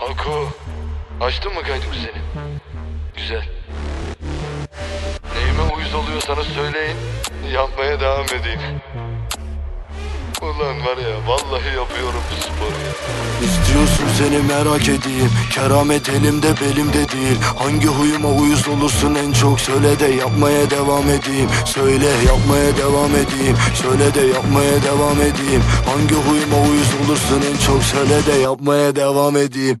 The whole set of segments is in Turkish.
Ako, açtın mı kaydı senin? Güzel. Neyime uyuz oluyorsanız söyleyin, yapmaya devam edeyim. Ulan var ya, vallahi yapıyorum bu sporu ya. İstiyorsun seni merak edeyim Keramet elimde belimde değil Hangi huyuma uyuz olursun en çok Söyle de yapmaya devam edeyim Söyle yapmaya devam edeyim Söyle de yapmaya devam edeyim Hangi huyuma uyuz olursun en çok Söyle de yapmaya devam edeyim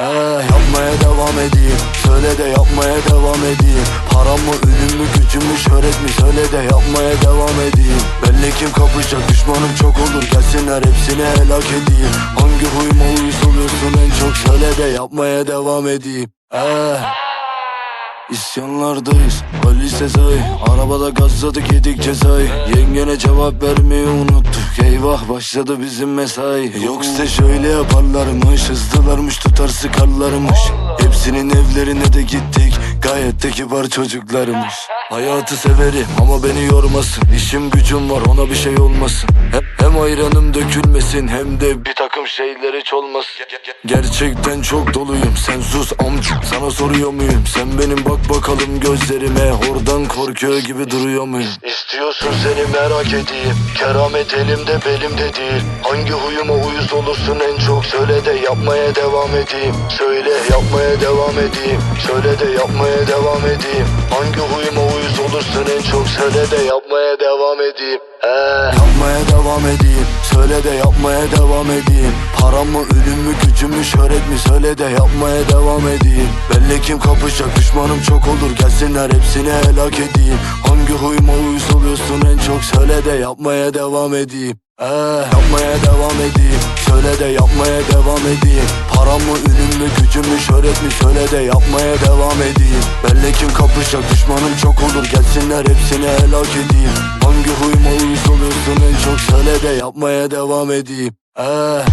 He, yapmaya devam edeyim. Söyle de yapmaya devam edeyim. Param mı ölüm mü gücüm mü şöhret mi? Söyle de yapmaya devam edeyim. Belli kim kapışacak düşmanım çok olur. Gelsinler hepsini helak edeyim. Hangi huyuma uyuz en çok? Söyle de yapmaya devam edeyim. Eh. İsyanlardayız. Ali Sezai Arabada gazladık yedik cezayı Yengene cevap unuttuk Eyvah başladı bizim mesai. Yoksa şöyle yaparlarmış Hızlılarmış tutar sıkarlarmış Hepsinin evlerine de gittik Gayet de kibar çocuklarmış Hayatı severim ama beni yormasın. İşim gücüm var ona bir şey olmasın. Hem, hem ayranım dökülmesin Hem de bir takım şeyler hiç olmasın Gerçekten çok doluyum. Sen sus amca Sana soruyor muyum? Sen benim bak bakalım gözlerime. Oradan korkuyor gibi duruyor muyum? İstiyorsun seni merak edeyim. Keramet elimde belimde değil. Hangi huyuma uyuz olursun en çok? Söyle de yapmaya devam edeyim. Söyle yapmaya devam edeyim. Söyle de yapmaya devam edeyim. Hangi huyuma uyuz olursun en çok? Söyle de yapmaya devam edeyim. He. Yapmaya devam edeyim Söyle de yapmaya devam edeyim. Param mı ölüm mü gücüm mü şöhret mi? Söyle de yapmaya devam edeyim. Belli kim kapışacak düşmanım çok olur. Gelsinler hepsini helak edeyim. Hangi huyuma uyuz oluyorsun en çok? Söyle de yapmaya devam edeyim. Eh, yapmaya devam edeyim. Söyle de yapmaya devam edeyim. Param mı ölüm mü gücüm mü şöhret mi? Söyle de yapmaya devam edeyim. Belli kim kapışacak düşmanım çok olur. Gelsinler hepsini helak edeyim. Hangi huyuma de yapmaya devam edeyim Eh.